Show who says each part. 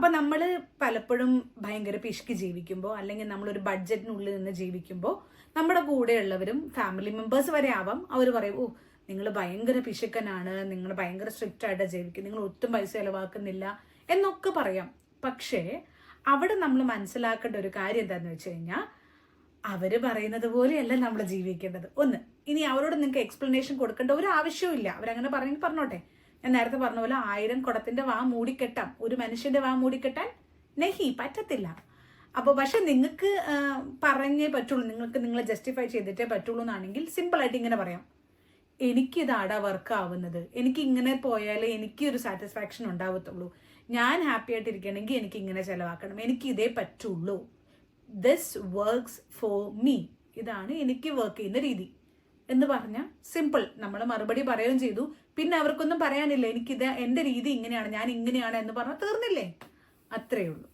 Speaker 1: അപ്പൊ നമ്മൾ പലപ്പോഴും ഭയങ്കര പിശുക്ക് ജീവിക്കുമ്പോൾ അല്ലെങ്കിൽ നമ്മളൊരു ബഡ്ജറ്റിനുള്ളിൽ നിന്ന് ജീവിക്കുമ്പോൾ നമ്മുടെ കൂടെയുള്ളവരും ഫാമിലി മെമ്പേഴ്സ് വരെ ആവാം. അവർ പറയും ഓ നിങ്ങൾ ഭയങ്കര പിശുക്കനാണ് നിങ്ങൾ ഭയങ്കര സ്ട്രിക്റ്റ് ആയിട്ട് ജീവിക്കും നിങ്ങൾ ഒട്ടും പൈസ ചിലവാക്കുന്നില്ല എന്നൊക്കെ പറയാം. പക്ഷേ അവിടെ നമ്മൾ മനസ്സിലാക്കേണ്ട ഒരു കാര്യം എന്താണെന്ന് വെച്ച് കഴിഞ്ഞാൽ അവർ പറയുന്നത് പോലെയല്ല നമ്മൾ ജീവിക്കേണ്ടത്. ഒന്ന് ഇനി അവരോട് നിങ്ങൾക്ക് എക്സ്പ്ലനേഷൻ കൊടുക്കേണ്ട ഒരു ആവശ്യവും ഇല്ല അവരങ്ങനെ പറഞ്ഞെങ്കിൽ പറഞ്ഞോട്ടെ. ഞാൻ നേരത്തെ പറഞ്ഞ പോലെ ആയിരം കുടത്തിന്റെ വാ മൂടിക്കെട്ടാം. ഒരു മനുഷ്യന്റെ വാ മൂടിക്കെട്ടാൻ നെഹി പറ്റത്തില്ല. അപ്പോൾ പക്ഷെ നിങ്ങൾക്ക് പറഞ്ഞേ പറ്റുള്ളൂ. നിങ്ങൾക്ക് നിങ്ങളെ ജസ്റ്റിഫൈ ചെയ്തിട്ടേ പറ്റുള്ളൂ എന്നാണെങ്കിൽ സിമ്പിൾ ആയിട്ട് ഇങ്ങനെ പറയാം. എനിക്ക് ഇതാടാ വർക്ക് ആവുന്നത്. എനിക്ക് ഇങ്ങനെ പോയാലേ എനിക്ക് ഒരു സാറ്റിസ്ഫാക്ഷൻ ഉണ്ടാവത്തുള്ളൂ. ഞാൻ ഹാപ്പി ആയിട്ട് ഇരിക്കണമെങ്കിൽ എനിക്ക് ഇങ്ങനെ ചിലവാക്കണം. എനിക്ക് ഇതേ പറ്റുള്ളൂ. ദിസ് വർക്ക്സ് ഫോർ മീ ഇതാണ് എനിക്ക് വർക്ക് ചെയ്യുന്ന രീതി. എന്ന് പറഞ്ഞ സിമ്പിൾ നമ്മൾ മറുപടി പറയുകയും ചെയ്തു. പിന്നെ അവർക്കൊന്നും പറയാനില്ല എനിക്കിത് എന്റെ രീതി ഇങ്ങനെയാണ് ഞാൻ ഇങ്ങനെയാണ് എന്ന് പറഞ്ഞാൽ തീർന്നില്ലേ? അത്രയേ ഉള്ളൂ.